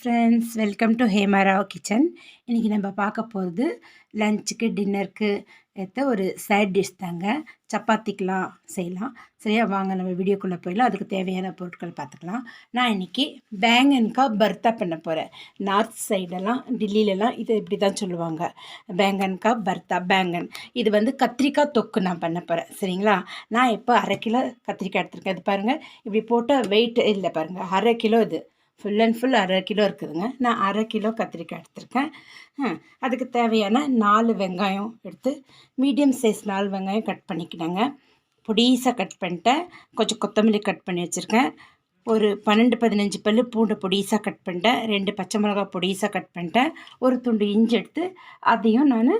Friends welcome to Hemarao kitchen இன்றைக்கி நம்ம பார்க்க போகிறது லஞ்சுக்கு டின்னருக்கு ஏற்ற ஒரு சைட் டிஷ் தாங்க. சப்பாத்திக்கெலாம் செய்யலாம். சரியா? வாங்க நம்ம வீடியோக்குள்ளே போயிடலாம். அதுக்கு தேவையான பொருட்கள் பார்த்துக்கலாம். நான் இன்றைக்கி பேங்கன்கா பர்த்தா பண்ண போகிறேன் நார்த் சைடெல்லாம் டெல்லியிலலாம் இது இப்படி தான் சொல்லுவாங்க. பேங்கன்கா பர்த்தா பேங்கன் இது வந்து கத்திரிக்காய் தொக்கு நான் பண்ண போகிறேன் சரிங்களா? நான் இப்போ அரை கிலோ கத்திரிக்காய் எடுத்திருக்கேன். இது பாருங்கள் இப்படி போட்டால் வெயிட் இல்லை பாருங்கள் அரை கிலோ இது. ஃபுல் அண்ட் ஃபுல் அரை கிலோ இருக்குதுங்க. நான் அரை கிலோ கத்திரிக்காய் எடுத்திருக்கேன். அதுக்கு தேவையான நாலு வெங்காயம் எடுத்து மீடியம் சைஸ் நாலு வெங்காயம் கட் பண்ணிக்கினாங்க. பொடிசாக கட் பண்ணிட்டேன். கொஞ்சம் கொத்தமல்லி கட் பண்ணி வச்சுருக்கேன். ஒரு பன்னெண்டு பதினஞ்சு பல் பூண்டு பொடிசாக கட் பண்ணிட்டேன். ரெண்டு பச்சை மிளகா பொடிசாக கட் பண்ணிட்டேன். ஒரு துண்டு இஞ்சி எடுத்து அதையும் நான்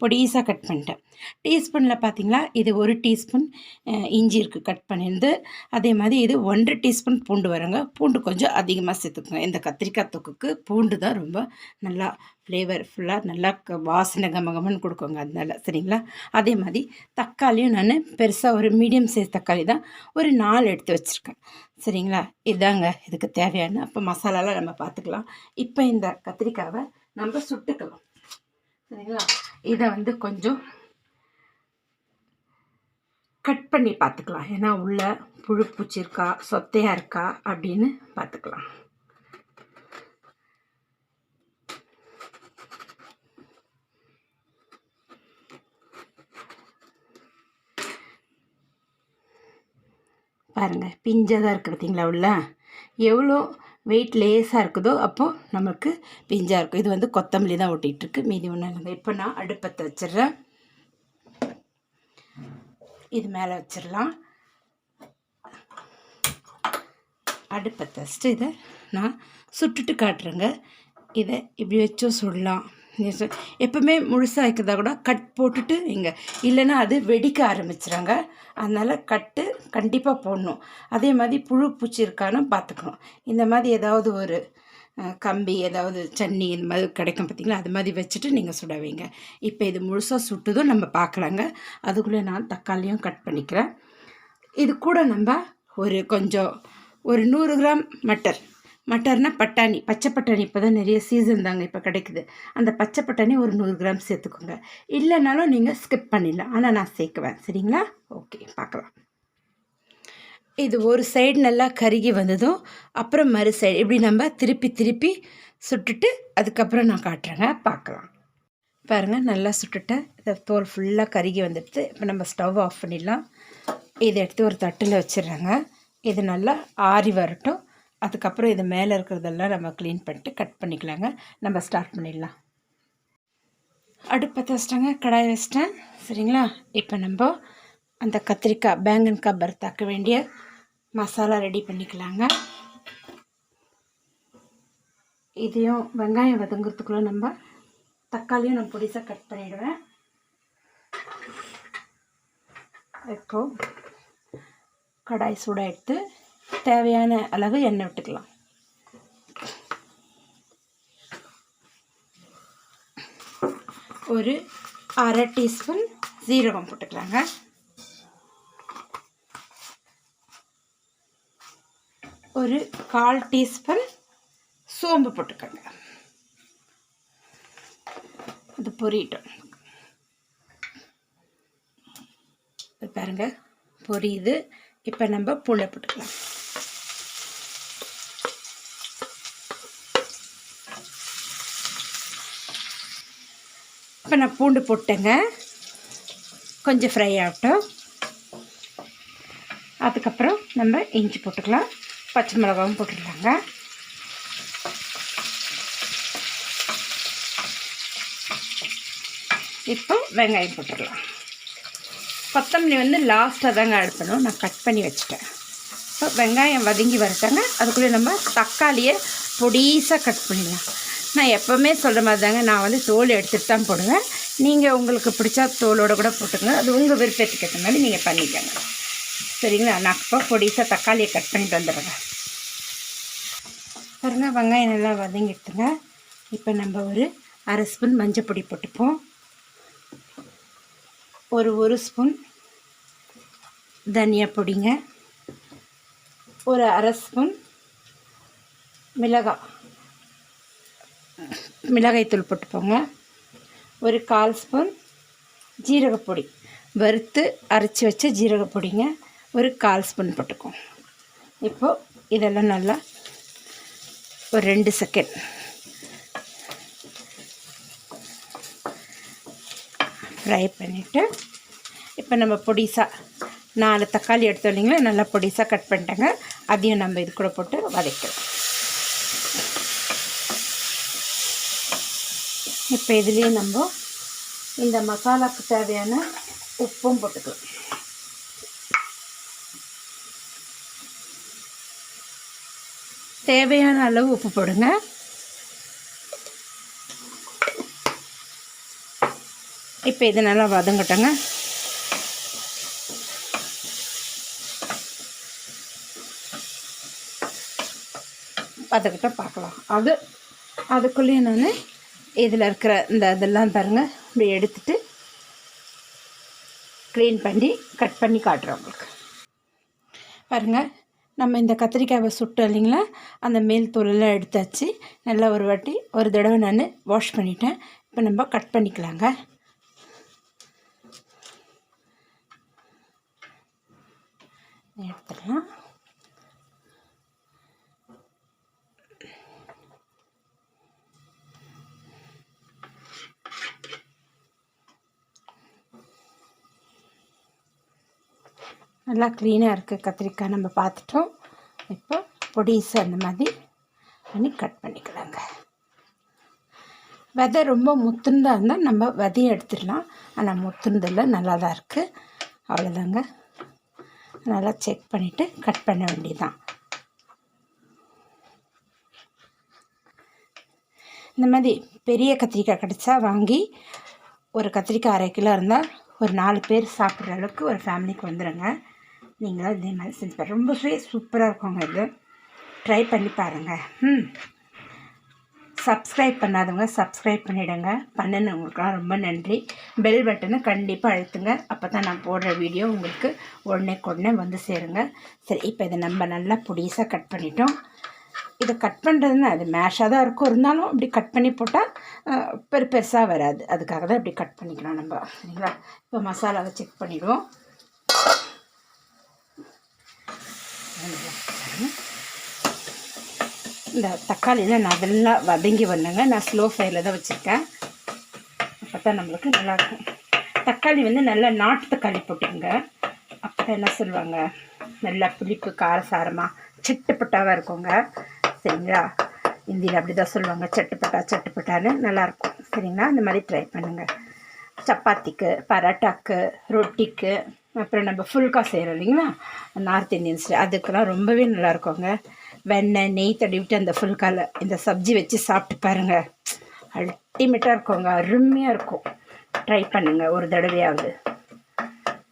பொடிசாக கட் பண்ணிட்டேன். டீஸ்பூனில் பார்த்தீங்களா இது ஒரு டீஸ்பூன் இஞ்சி இருக்குது கட் பண்ணியிருந்து அதே மாதிரி இது ஒன்றரை டீஸ்பூன் பூண்டு வருங்க. பூண்டு கொஞ்சம் அதிகமாக சேர்த்துக்குங்க. இந்த கத்திரிக்காய் தொக்குக்கு பூண்டு தான் ரொம்ப நல்லா ஃப்ளேவர்ஃபுல்லாக நல்லா வாசனை கமகமன்னு கொடுக்குங்க அதனால சரிங்களா? அதே மாதிரி தக்காளியும் நான் பெருசாக ஒரு மீடியம் சைஸ் தக்காளி தான் ஒரு நாலு எடுத்து வச்சுருக்கேன். சரிங்களா? இதாங்க இதுக்கு தேவையான. அப்போ மசாலாலாம் நம்ம பார்த்துக்கலாம் இப்போ இந்த கத்திரிக்காவை நம்ம சுட்டுக்கலாம். சரிங்களா? இதை வந்து கொஞ்சம் கட் பண்ணி பார்த்துக்கலாம். ஏன்னா உள்ள புழு பூச்சி இருக்கா சொத்தையாக இருக்கா அப்படின்னு பார்த்துக்கலாம். பாருங்கள் பிஞ்சாக தான் இருக்குது பார்த்தீங்களா உள்ள? எவ்வளோ வெயிட் லேஸாக இருக்குதோ அப்போது நமக்கு பிஞ்சாக இருக்கும். இது வந்து கொத்தமல்லி தான் ஒட்டிகிட்ருக்கு மீதி ஒன்று இப்போ நான் அடுப்பத்தை வச்சிடுறேன். இது மேலே வச்சிடலாம். அடுப்பை தஸ்ட்டு இதை நான் சுட்டுட்டு காட்டுறேங்க. இதை இப்படி வச்சும் சுடலாம். எப்பவுமே முழுசாக வைக்கிறதா கூட கட் போட்டுட்டு இங்கே. இல்லைன்னா அது வெடிக்க ஆரம்பிச்சிடாங்க அதனால் கட்டு கண்டிப்பாக போடணும். அதே மாதிரி புழு பூச்சி இருக்கான்னு பார்த்துக்கணும் இந்த மாதிரி ஏதாவது ஒரு கம்பி ஏதாவது சன்னி இந்த மாதிரி கிடைக்கும் பார்த்திங்களா அது மாதிரி வச்சுட்டு நீங்கள் சுட வைங்க. இப்போ இது முழுசாக சுட்டுதும் நம்ம பார்க்கலாங்க அதுக்குள்ளே நான் தக்காளியும் கட் பண்ணிக்கிறேன். இது கூட நம்ம ஒரு கொஞ்சம் ஒரு நூறு கிராம் மட்டர் மட்டர்னா பட்டாணி பச்சை பட்டாணி இப்போ தான் நிறைய சீசன் தாங்க இப்போ கிடைக்குது. அந்த பச்சை பட்டாணி ஒரு நூறு கிராம் சேர்த்துக்கோங்க. இல்லைனாலும் நீங்கள் ஸ்கிப் பண்ணிடலாம். ஆனால் நான் சேர்க்குவேன். சரிங்களா? ஓகே பார்க்கலாம். இது ஒரு சைடு நல்லா கருகி வந்ததும் அப்புறம் மறு சைடு இப்படி நம்ம திருப்பி திருப்பி சுட்டுட்டு அதுக்கப்புறம் நான் காட்டுறேங்க. பார்க்கலாம். பாருங்கள் நல்லா சுட்டுட்டேன் இதை தோல் ஃபுல்லாக கருகி வந்துடுது இப்போ நம்ம ஸ்டவ் ஆஃப் பண்ணிடலாம். இதை எடுத்து ஒரு தட்டில் வச்சிடுறேங்க. இது நல்லா ஆறி வரட்டும். அதுக்கப்புறம் இது மேலே இருக்கிறதெல்லாம் நம்ம க்ளீன் பண்ணிட்டு கட் பண்ணிக்கலாங்க. நம்ம ஸ்டார்ட் பண்ணிடலாம். அடுப்பத்தை வச்சிட்டாங்க கடாய் வச்சிட்டேன். சரிங்களா? இப்போ நம்ம அந்த கத்திரிக்காய் பேங்கன்காய் பர்த்தாக்க வேண்டிய மசாலா ரெடி பண்ணிக்கலாங்க. இதையும் வெங்காயம் வதங்குறதுக்குள்ளே நம்ம தக்காளியும் நான் பொடிசாக கட் பண்ணிவிடுவேன் இப்போது கடாய் சூடாக எடுத்து தேவையான அளவு எண்ணெய் விட்டுக்கலாம். ஒரு அரை டீஸ்பூன் ஜீரகம் போட்டுக்கலாங்க. ஒரு கால் டீஸ்பூன் சோம்பு போட்டுக்கோங்க. அது பொரியட்டும். பாருங்க பொரியுது. இப்போ நம்ம பூளை போட்டுக்கலாம். இப்போ நான் பூண்டு போட்டேங்க. கொஞ்சம் ஃப்ரை ஆகட்டும். அதுக்கப்புறம் நம்ம இஞ்சி போட்டுக்கலாம். பச்சை மிளகாவும் போட்டுக்கலாங்க. இப்போ வெங்காயம் போட்டுடலாம் கொத்தமல்லி வந்து லாஸ்ட்டாக தாங்க அடுப்பணும் நான் கட் பண்ணி வச்சுட்டேன். இப்போ வெங்காயம் வதங்கி வரட்டாங்க. அதுக்குள்ளே நம்ம தக்காளியை பொடிசாக கட் பண்ணிடலாம். நான் எப்போவுமே சொல்கிற மாதிரி தாங்க நான் வந்து தோல் எடுத்துகிட்டு தான் போடுவேன். நீங்கள் உங்களுக்கு பிடிச்சா தோலோடு கூட போட்டுக்கோங்க. அது உங்கள் விருப்பத்துக்கு ஏற்ற மாதிரி நீங்கள் பண்ணிக்கோங்க. சரிங்களா? நான் இப்போ பொடிசாக தக்காளியை கட் பண்ணிட்டு வந்துடுறேன். பாருங்க வெங்காயம் நல்லா வதங்கிட்டுங்க இப்போ நம்ம ஒரு அரை ஸ்பூன் மஞ்சள் பொடி போட்டுப்போம். ஒரு ஒரு ஸ்பூன் தனியா பொடிங்க. ஒரு அரை ஸ்பூன் மிளகாய். மிளகாய்த்தூள் போட்டுப்போங்க ஒரு கால் ஸ்பூன் ஜீரகப்பொடி. வறுத்து அரைச்சி வச்ச ஜீரகப்பொடிங்க ஒரு கால் ஸ்பூன் போட்டுக்கோங்க இப்போது இதெல்லாம் நல்லா ஒரு ரெண்டு செகண்ட் ஃப்ரை பண்ணிவிட்டு இப்போ நம்ம பொடிசாக நாலு தக்காளி எடுத்தோம் இல்லைங்களா நல்லா பொடிசாக கட் பண்ணிட்டேங்க. அதையும் நம்ம இது கூட போட்டு வதக்கிறோம் இப்போ இதுலேயே நம்ம இந்த மசாலாவுக்கு தேவையான உப்பும் போட்டுக்கலாம். தேவையான அளவு உப்பு போடுங்க. இப்போ இது நல்லா வதங்கட்டங்க. வதக்கிட்ட பார்க்கலாம். அது அதுக்குள்ளேயே நான் இதில் இருக்கிற இந்த இதெல்லாம் பாருங்கள் இப்படி எடுத்துட்டு க்ளீன் பண்ணி கட் பண்ணி காட்டுறேன் உங்களுக்கு. பாருங்கள் நம்ம இந்த கத்திரிக்காயை சுட்டோம் இல்லைங்களா? அந்த மேல் தோலெல்லாம் எடுத்தாச்சு. நல்லா ஒரு வாட்டி ஒரு தடவை நான் வாஷ் பண்ணிட்டேன். இப்போ நம்ம கட் பண்ணிக்கலாங்க. எடுத்துடலாம். நல்லா க்ளீனாக இருக்குது கத்திரிக்காய் நம்ம பார்த்துட்டோம். இப்போ பொடிசு அந்த மாதிரி பண்ணி கட் பண்ணிக்கலாங்க. விதை ரொம்ப முத்துந்தா இருந்தால் நம்ம விதையும் எடுத்துடலாம். ஆனால் முத்துந்ததில் நல்லா தான் இருக்குது அவ்வளோதாங்க நல்லா செக் பண்ணிவிட்டு கட் பண்ண வேண்டியதான் இந்த மாதிரி பெரிய கத்திரிக்காய் கிடச்சா வாங்கி ஒரு கத்திரிக்காய் அரை கிலோ இருந்தால் ஒரு நாலு பேர் சாப்பிட்ற அளவுக்கு ஒரு ஃபேமிலிக்கு வந்துடுங்க நீங்களும் இதே மாதிரி செஞ்சு பாருங்கள் ரொம்பவே சூப்பராக இருக்குங்க இது. ட்ரை பண்ணி பாருங்கள் ம். சப்ஸ்கிரைப் பண்ணாதவங்க சப்ஸ்கிரைப் பண்ணிவிடுங்க பண்ணினவங்களுக்குலாம் ரொம்ப நன்றி. பெல் பட்டனை கண்டிப்பாக அழுத்துங்க. அப்போ தான் நான் போடுற வீடியோ உங்களுக்கு உடனே உடனே வந்து சேருங்க. சரி இப்போ இதை நம்ம நல்லா பொடிசாக கட் பண்ணிட்டோம். இதை கட் பண்ணுறதுன்னா அது மேஷாக தான் இருக்கும். இருந்தாலும் இப்படி கட் பண்ணி போட்டால் பெரு பெருசாக வராது. அதுக்காக தான் இப்படி கட் பண்ணிக்கலாம் நம்ம. சரிங்களா? இப்போ மசாலாவை செக் பண்ணிவிடுவோம் இந்த தக்காளியில் நான் நல்லா வதங்கி வந்தேங்க நான் ஸ்லோ ஃபயரில் தான் வச்சுருக்கேன். அப்போ தான் நம்மளுக்கு நல்லாயிருக்கும் தக்காளி வந்து நல்லா நாட்டு தக்காளி போட்டுக்கோங்க. அப்போ என்ன சொல்லுவாங்க? நல்லா புளிப்பு காரசாரமாக சட்டுப்பட்டாவாக இருக்குங்க. சரிங்களா? இந்தியில் அப்படி தான் சொல்லுவாங்க சட்டுப்பட்டா சட்டுப்பட்டான்னு நல்லாயிருக்கும் சரிங்களா? இந்த மாதிரி ட்ரை பண்ணுங்கள் சப்பாத்திக்கு பரோட்டாக்கு ரொட்டிக்கு அப்புறம் நம்ம ஃபுல்கா செய்கிறோம் இல்லைங்களா? நார்த் இந்தியன்ஸ் அதுக்கெல்லாம் ரொம்பவே நல்லாயிருக்குங்க வெண்ணெய் நெய் தடவிட்டு அந்த ஃபுல்காவில் இந்த சப்ஜி வச்சு சாப்பிட்டு பாருங்கள் அல்டிமேட்டாக இருக்குங்க. அருமையாக இருக்கும். ட்ரை பண்ணுங்கள் ஒரு தடவையாவது.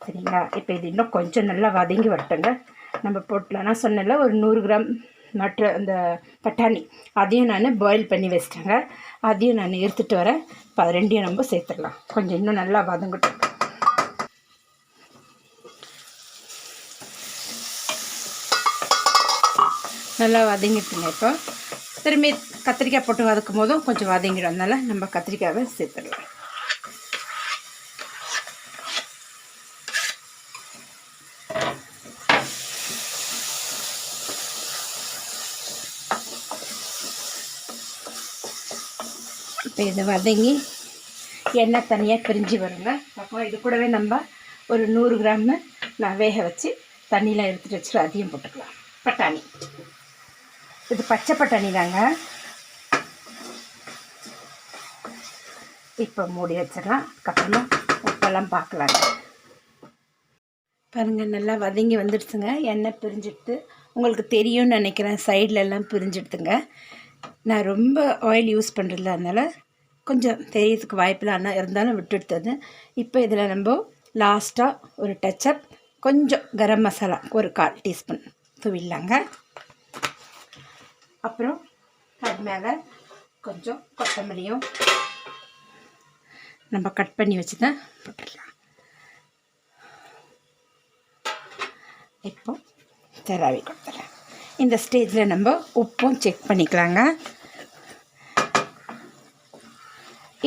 சரிங்களா? இப்போ இது இன்னும் கொஞ்சம் நல்லா வதங்கி வரட்டுங்க. நம்ம போட்டலாம். நான் சொன்னல ஒரு நூறு கிராம் மற்ற அந்த பட்டாணி. அதையும் நான் பாயில் பண்ணி வச்சிட்டேங்க. அதையும் நான் எடுத்துகிட்டு வரேன். இப்போ ரெண்டையும் நம்ம சேர்த்துடலாம். கொஞ்சம் இன்னும் நல்லா வதங்கட்டும். நல்லா வதங்கிட்டுங்க இப்போ. திரும்பி கத்திரிக்காய் போட்டு வதக்கும் போதும் கொஞ்சம் வதங்கிடும் அதனால் நம்ம கத்திரிக்காவை சேர்த்துடலாம். இப்போ இதை வதங்கி எண்ணெய் தனியாக பிரிஞ்சு வருங்க. அப்புறம் இது கூடவே நம்ம ஒரு நூறு கிராம் நான் வேக வச்சு தண்ணியில் எடுத்துகிட்டு வச்சுட்டு அதையும் போட்டுக்கலாம். பட்டாணி. இது பச்சை பட்டாணி தாங்க இப்போ மூடி வச்சிடலாம். அதுக்கப்புறமா உப்பெல்லாம் பார்க்கலாங்க பாருங்கள் நல்லா வதங்கி வந்துடுச்சுங்க. எண்ணெய் பிரிஞ்சிடுது உங்களுக்கு தெரியும்னு நினைக்கிறேன். சைடில் எல்லாம் பிரிஞ்சிடுதுங்க. நான் ரொம்ப ஆயில் யூஸ் பண்ணுறதில்ல அதனால் கொஞ்சம் தெரியறதுக்கு வாய்ப்பில் ஆனால் இருந்தாலும் விட்டுடுத்தது இப்போ இதில் நம்ம லாஸ்ட்டாக ஒரு டச்சப் கொஞ்சம் கரம் மசாலா ஒரு கால் டீஸ்பூன் தூவிடலாங்க. அப்புறம் அது மேலே கொஞ்சம் கொத்தமல்லியும் நம்ம கட் பண்ணி வச்சு தான் போட்டுடலாம். இப்போ தராவி கொடுத்துறேன் இந்த ஸ்டேஜில் நம்ம உப்பும் செக் பண்ணிக்கலாங்க.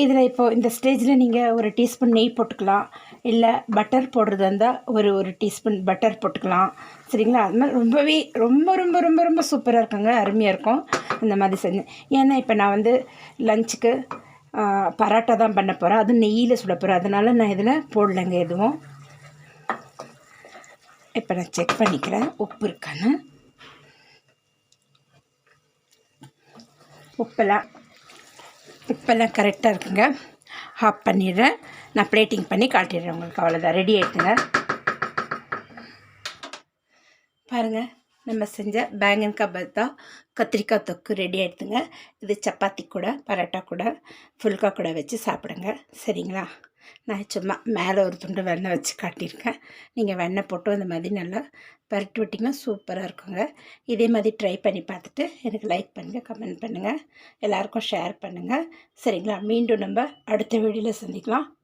இதில் இப்போது இந்த ஸ்டேஜில் நீங்கள் ஒரு டீஸ்பூன் நெய் போட்டுக்கலாம். இல்லை பட்டர் போடுறதா இருந்தால் ஒரு ஒரு டீஸ்பூன் பட்டர் போட்டுக்கலாம். சரிங்களா? அது மாதிரி ரொம்பவே ரொம்ப ரொம்ப ரொம்ப ரொம்ப சூப்பராக இருக்குங்க. அருமையாக இருக்கும். இந்த மாதிரி செஞ்சேன் ஏன்னா இப்போ நான் வந்து லஞ்சுக்கு பராட்டா தான் பண்ண போகிறேன் அதுவும் நெய்யில் சுட போகிறேன் அதனால் நான் இதில் போடலைங்க எதுவும். இப்போ நான் செக் பண்ணிக்கிறேன். உப்பு இருக்கான்னு. உப்பெல்லாம் உப்பெல்லாம் கரெக்டாக இருக்குங்க. ஆஃப் பண்ணிடுறேன். நான் பிளேட்டிங் பண்ணி காட்டிடுறேன் உங்களுக்கு. அவ்வளோதான் ரெடி ஆகிட்டுங்க பாருங்கள் நம்ம செஞ்ச பேங்கன் கபத்தா கத்திரிக்காய் தொக்கு ரெடி ஆகிடுதுங்க இது சப்பாத்தி கூட பரோட்டா கூட ஃபுல்கா கூட வச்சு சாப்பிடுங்க. சரிங்களா? நான் சும்மா மேலே ஒரு துண்டு வெண்ணெய் வச்சு காட்டியிருக்கேன். நீங்கள் வெண்ணெய் போட்டு அந்த மாதிரி நல்லா பரட்டு விட்டிங்கன்னா சூப்பராக இருக்குங்க. இதே மாதிரி ட்ரை பண்ணி பார்த்துட்டு எனக்கு லைக் பண்ணுங்கள் கமெண்ட் பண்ணுங்கள் எல்லாருக்கும் ஷேர் பண்ணுங்கள் சரிங்களா? மீண்டும் நம்ம அடுத்த வீடியோவில் சந்திக்கலாம்.